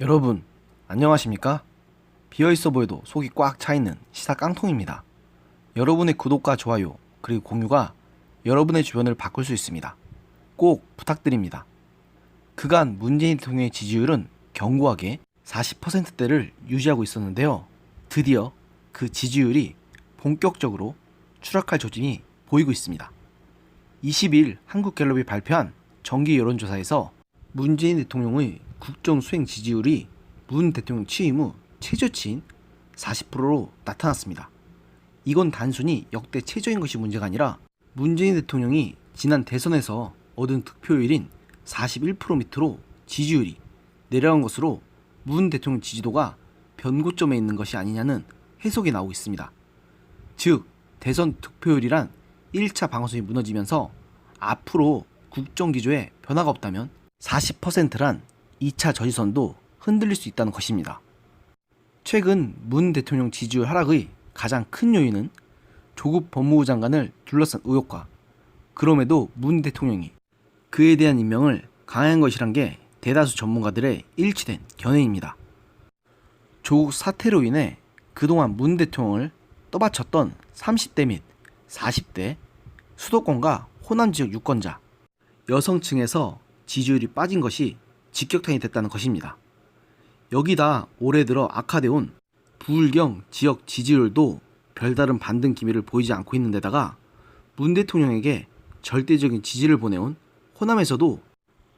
여러분, 안녕하십니까? 비어있어 보여도 속이 꽉 차있는 시사 깡통입니다. 여러분의 구독과 좋아요, 그리고 공유가 여러분의 주변을 바꿀 수 있습니다. 꼭 부탁드립니다. 그간 문재인 대통령의 지지율은 견고하게 40%대를 유지하고 있었는데요. 드디어 그 지지율이 본격적으로 추락할 조짐이 보이고 있습니다. 20일 한국갤럽이 발표한 정기 여론조사에서 문재인 대통령의 국정 수행 지지율이 문 대통령 취임 후 최저치인 40%로 나타났습니다. 이건 단순히 역대 최저인 것이 문제가 아니라 문재인 대통령이 지난 대선에서 얻은 득표율인 41% 밑으로 지지율이 내려간 것으로 문 대통령 지지도가 변고점에 있는 것이 아니냐는 해석이 나오고 있습니다. 즉, 대선 득표율이란 1차 방어선이 무너지면서 앞으로 국정 기조에 변화가 없다면 40%란 2차 저지선도 흔들릴 수 있다는 것입니다. 최근 문 대통령 지지율 하락의 가장 큰 요인은 조국 법무부 장관을 둘러싼 의혹과 그럼에도 문 대통령이 그에 대한 임명을 강행한 것이란 게 대다수 전문가들의 일치된 견해입니다. 조국 사태로 인해 그동안 문 대통령을 떠받쳤던 30대 및 40대 수도권과 호남 지역 유권자, 여성층에서 지지율이 빠진 것이 직격탄이 됐다는 것입니다. 여기다 올해 들어 악화돼온 부울경 지역 지지율도 별다른 반등 기미를 보이지 않고 있는 데다가 문 대통령에게 절대적인 지지를 보내온 호남에서도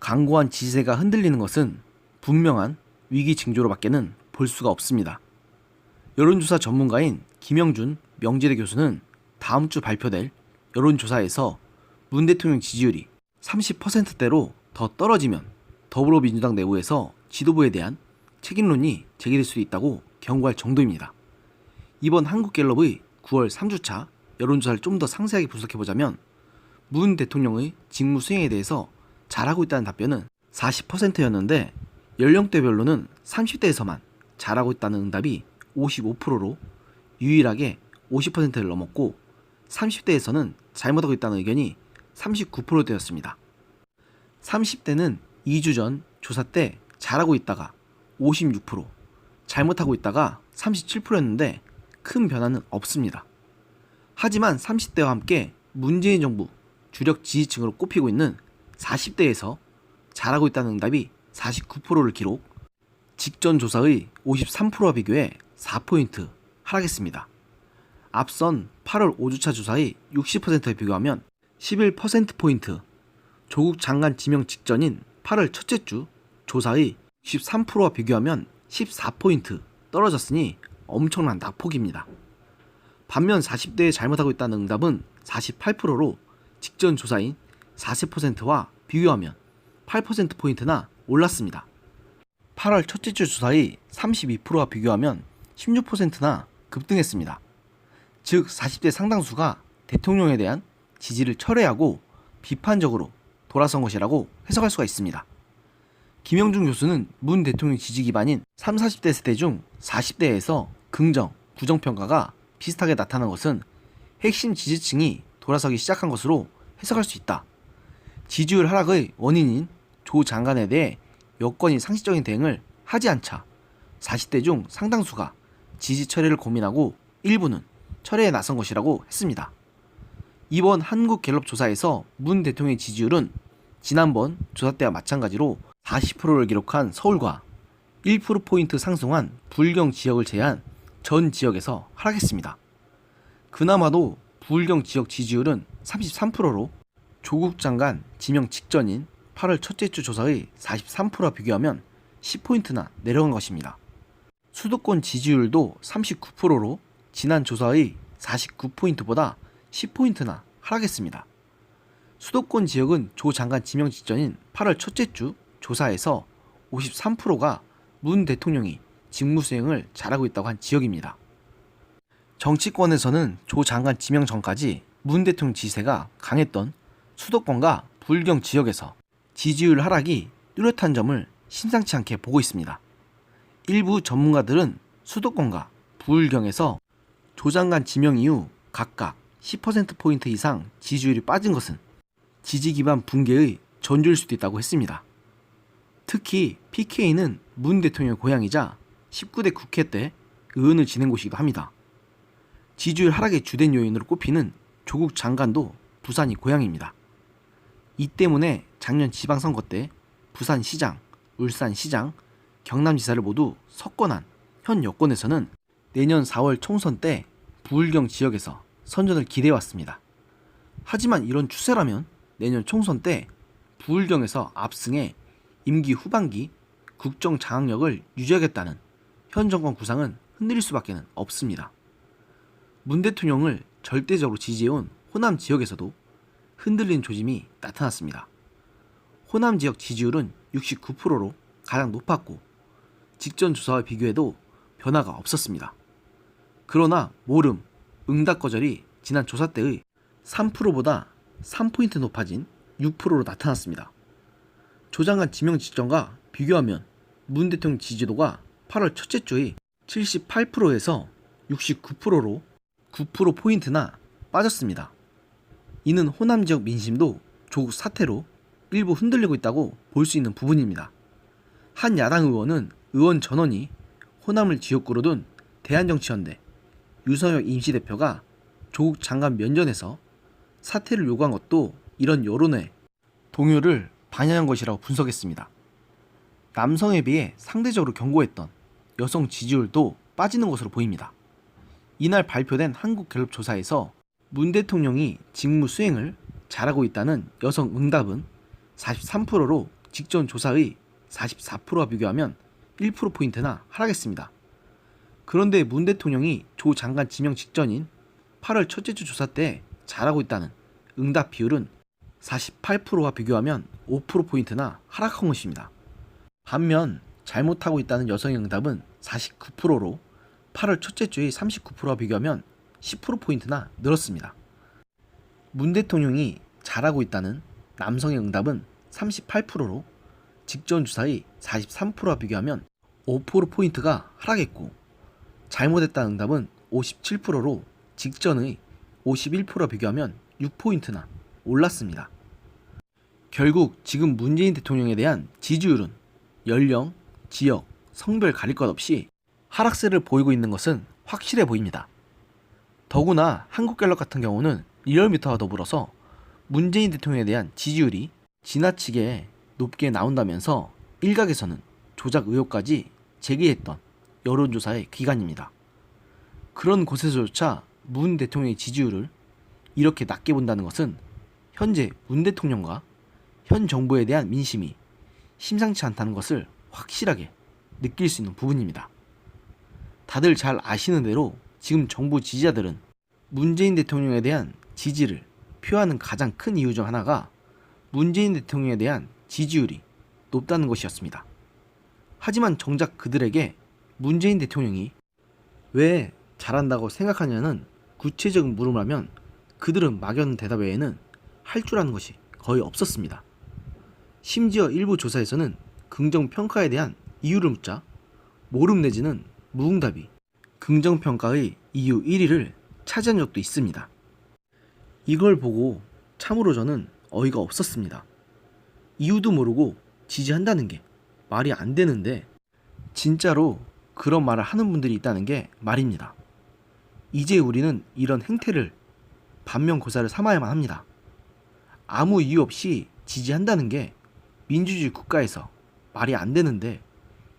강고한 지세가 흔들리는 것은 분명한 위기 징조로밖에는 볼 수가 없습니다. 여론조사 전문가인 김영준 명지대 교수는 다음 주 발표될 여론조사에서 문 대통령 지지율이 30%대로 더 떨어지면 더불어민주당 내부에서 지도부에 대한 책임론이 제기될 수도 있다고 경고할 정도입니다. 이번 한국갤럽의 9월 3주차 여론조사를 좀 더 상세하게 분석해보자면 문 대통령의 직무 수행에 대해서 잘하고 있다는 답변은 40%였는데 연령대별로는 30대에서만 잘하고 있다는 응답이 55%로 유일하게 50%를 넘었고 30대에서는 잘못하고 있다는 의견이 39%되었습니다. 30대는 2주 전 조사 때 잘하고 있다가 56%, 잘못하고 있다가 37%였는데 큰 변화는 없습니다. 하지만 30대와 함께 문재인 정부 주력 지지층으로 꼽히고 있는 40대에서 잘하고 있다는 응답이 49%를 기록, 직전 조사의 53%와 비교해 4포인트 하락했습니다. 앞선 8월 5주차 조사의 60%에 비교하면 11%포인트, 조국 장관 지명 직전인 8월 첫째 주 조사의 13%와 비교하면 14포인트 떨어졌으니 엄청난 낙폭입니다. 반면 40대에 잘못하고 있다는 응답은 48%로 직전 조사인 40%와 비교하면 8%포인트나 올랐습니다. 8월 첫째 주 조사의 32%와 비교하면 16%나 급등했습니다. 즉 40대 상당수가 대통령에 대한 지지를 철회하고 비판적으로 돌아선 것이라고 해석할 수가 있습니다. 김영준 교수는 문 대통령 지지 기반인 3, 40대 세대 중 40대에서 긍정, 부정평가가 비슷하게 나타난 것은 핵심 지지층이 돌아서기 시작한 것으로 해석할 수 있다. 지지율 하락의 원인인 조 장관에 대해 여건이 상식적인 대응을 하지 않자 40대 중 상당수가 지지 철회를 고민하고 일부는 철회에 나선 것이라고 했습니다. 이번 한국 갤럽 조사에서 문 대통령의 지지율은 지난번 조사 때와 마찬가지로 40%를 기록한 서울과 1%포인트 상승한 불경 지역을 제한 전 지역에서 하락했습니다. 그나마도 부울경 지역 지지율은 33%로 조국 장관 지명 직전인 8월 첫째 주 조사의 43%와 비교하면 10포인트나 내려간 것입니다. 수도권 지지율도 39%로 지난 조사의 49포인트보다 10포인트나 하락했습니다. 수도권 지역은 조 장관 지명 직전인 8월 첫째 주 조사에서 53%가 문 대통령이 직무 수행을 잘하고 있다고 한 지역입니다. 정치권에서는 조 장관 지명 전까지 문 대통령 지세가 강했던 수도권과 불경 지역에서 지지율 하락이 뚜렷한 점을 심상치 않게 보고 있습니다. 일부 전문가들은 수도권과 부울경에서 조 장관 지명 이후 각각 10%포인트 이상 지지율이 빠진 것은 지지 기반 붕괴의 전조일 수도 있다고 했습니다. 특히 PK는 문 대통령의 고향이자 19대 국회 때 의원을 지낸 곳이기도 합니다. 지지율 하락의 주된 요인으로 꼽히는 조국 장관도 부산이 고향입니다. 이 때문에 작년 지방선거 때 부산시장, 울산시장, 경남지사를 모두 석권한 현 여권에서는 내년 4월 총선 때 부울경 지역에서 선전을 기대해왔습니다. 하지만 이런 추세라면 내년 총선 때 부울경에서 압승해 임기 후반기 국정 장악력을 유지하겠다는 현 정권 구상은 흔들릴 수밖에 없습니다. 문 대통령을 절대적으로 지지해온 호남 지역에서도 흔들린 조짐이 나타났습니다. 호남 지역 지지율은 69%로 가장 높았고 직전 조사와 비교해도 변화가 없었습니다. 그러나 모름, 응답 거절이 지난 조사 때의 3%보다 3포인트 높아진 6%로 나타났습니다. 조 장관 지명 직전과 비교하면 문 대통령 지지도가 8월 첫째 주의 78%에서 69%로 9%포인트나 빠졌습니다. 이는 호남 지역 민심도 조국 사태로 일부 흔들리고 있다고 볼 수 있는 부분입니다. 한 야당 의원은 의원 전원이 호남을 지역구로 둔 대한정치연대 유성혁 임시대표가 조국 장관 면전에서 사퇴를 요구한 것도 이런 여론의 동요를 반영한 것이라고 분석했습니다. 남성에 비해 상대적으로 견고했던 여성 지지율도 빠지는 것으로 보입니다. 이날 발표된 한국갤럽 조사에서 문 대통령이 직무 수행을 잘하고 있다는 여성 응답은 43%로 직전 조사의 44%와 비교하면 1%포인트나 하락했습니다. 그런데 문 대통령이 조 장관 지명 직전인 8월 첫째 주 조사 때 잘하고 있다는 응답 비율은 48%와 비교하면 5%포인트나 하락한 것입니다. 반면 잘못하고 있다는 여성의 응답은 49%로 8월 첫째 주의 39%와 비교하면 10%포인트나 늘었습니다. 문 대통령이 잘하고 있다는 남성의 응답은 38%로 직전 주사의 43%와 비교하면 5%포인트가 하락했고 잘못했다는 응답은 57%로 직전의 51%와 비교하면 6포인트나 올랐습니다. 결국 지금 문재인 대통령에 대한 지지율은 연령, 지역, 성별 가릴 것 없이 하락세를 보이고 있는 것은 확실해 보입니다. 더구나 한국갤럽 같은 경우는 리얼미터와 더불어서 문재인 대통령에 대한 지지율이 지나치게 높게 나온다면서 일각에서는 조작 의혹까지 제기했던 여론조사의 기관입니다. 그런 곳에서조차 문 대통령의 지지율을 이렇게 낮게 본다는 것은 현재 문 대통령과 현 정부에 대한 민심이 심상치 않다는 것을 확실하게 느낄 수 있는 부분입니다. 다들 잘 아시는 대로 지금 정부 지지자들은 문재인 대통령에 대한 지지를 표하는 가장 큰 이유 중 하나가 문재인 대통령에 대한 지지율이 높다는 것이었습니다. 하지만 정작 그들에게 문재인 대통령이 왜 잘한다고 생각하냐는 구체적인 물음을 하면 그들은 막연 대답 외에는 할 줄 아는 것이 거의 없었습니다. 심지어 일부 조사에서는 긍정 평가에 대한 이유를 묻자 모름 내지는 무응답이 긍정 평가의 이유 1위를 차지한 적도 있습니다. 이걸 보고 참으로 저는 어이가 없었습니다. 이유도 모르고 지지한다는 게 말이 안 되는데 진짜로 그런 말을 하는 분들이 있다는 게 말입니다. 이제 우리는 이런 행태를 반면교사를 삼아야만 합니다. 아무 이유 없이 지지한다는 게 민주주의 국가에서 말이 안 되는데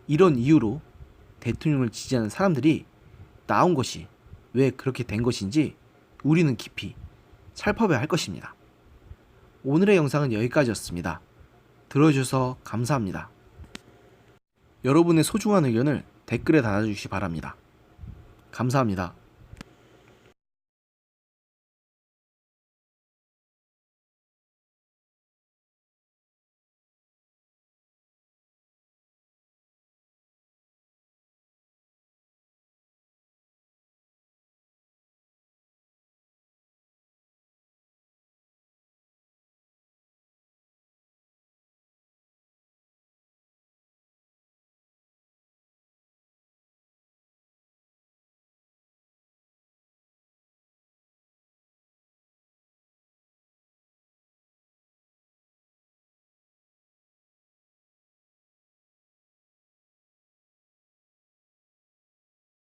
이런 이유로 대통령을 지지하는 사람들이 나온 것이 왜 그렇게 된 것인지 우리는 깊이 살펴봐야 할 것입니다. 오늘의 영상은 여기까지였습니다. 들어주셔서 감사합니다. 여러분의 소중한 의견을 댓글에 달아주시기 바랍니다. 감사합니다.